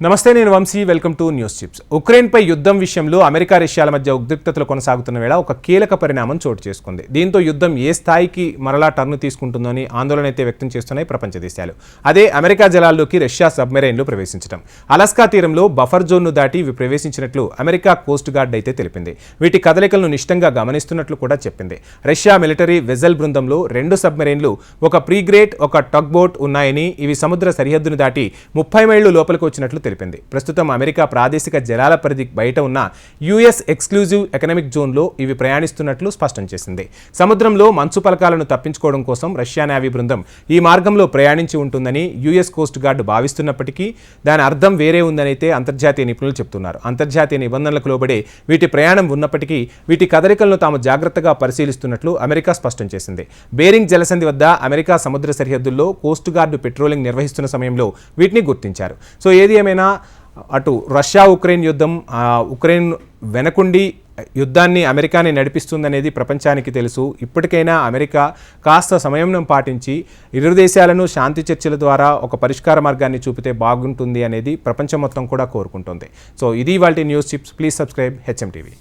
నమస్తే నేను Vamshi. Welcome to News Chips. ఉక్రెయిన్పై యుద్ధం విషయంలో అమెరికా రష్యాల మధ్య ఉద్రిక్తతలు కొనసాగుతున్న వేళ ఒక కీలక పరిణామం చోటు చేసుకుంది. దీంతో యుద్ధం ఏ స్థాయికి మరలా టర్న్ తీసుకుంటుందని ఆందోళన అయితే వ్యక్తం చేస్తున్నాయి ప్రపంచ దేశాలు. అదే అమెరికా జలాల్లోకి రష్యా సబ్మెరైన్లు ప్రవేశించడం అలాస్కా తీరంలో బఫర్ జోన్ను దాటి ఇవి ప్రవేశించినట్లు అమెరికా కోస్ట్ గార్డ్ అయితే తెలిపింది. వీటి కదలికలను నిష్టంగా గమనిస్తున్నట్లు కూడా చెప్పింది. రష్యా మిలిటరీ వెజల్ బృందంలో రెండు సబ్మెరైన్లు ఒక ప్రీగ్రేట్ ఒక టగ్ బోట్ ఉన్నాయని ఇవి సముద్ర సరిహద్దును దాటి ముప్పై మైళ్ళు లోపలికి వచ్చినట్లు తెలిపింది. ప్రస్తుతం అమెరికా ప్రాదేశిక జలాల పరిధి బయట ఉన్న యుఎస్ ఎక్స్క్లూజివ్ ఎకనామిక్ జోన్లో ఇవి ప్రయాణిస్తున్నట్లు స్పష్టం చేసింది. సముద్రంలో మంచు పలకాలను తప్పించుకోవడం కోసం రష్యా నేవీ బృందం ఈ మార్గంలో ప్రయాణించి ఉంటుందని యుఎస్ కోస్ట్ గార్డ్ భావిస్తున్నప్పటికీ దాని అర్థం వేరే ఉందనైతే అంతర్జాతీయ నిపుణులు చెబుతున్నారు అంతర్జాతీయ నిబంధనలకు లోబడే వీటి ప్రయాణం ఉన్నప్పటికీ వీటి కదలికలను తాము జాగ్రత్తగా పరిశీలిస్తున్నట్లు అమెరికా స్పష్టం చేసింది. బేరింగ్ జలసంధి వద్ద అమెరికా సముద్ర సరిహద్దుల్లో కోస్ట్ గార్డు పెట్రోలింగ్ నిర్వహిస్తున్న సమయంలో వీటిని గుర్తించారు. సో ఏది ఏమైనా అటు రష్యా ఉక్రెయిన్ యుద్ధం ఉక్రెయిన్ వెనకుండి యుద్ధాన్ని అమెరికానే నడిపిస్తుందనేది ప్రపంచానికి తెలుసు. ఇప్పటికైనా అమెరికా కాస్త సమయం పాటించి ఇరు దేశాలను శాంతి చర్చల ద్వారా ఒక పరిష్కార మార్గాన్ని చూపితే బాగుంటుంది అనేది ప్రపంచం మొత్తం కూడా కోరుకుంటుంది. సో ఇది వాటి News Chips. Please subscribe HM TV.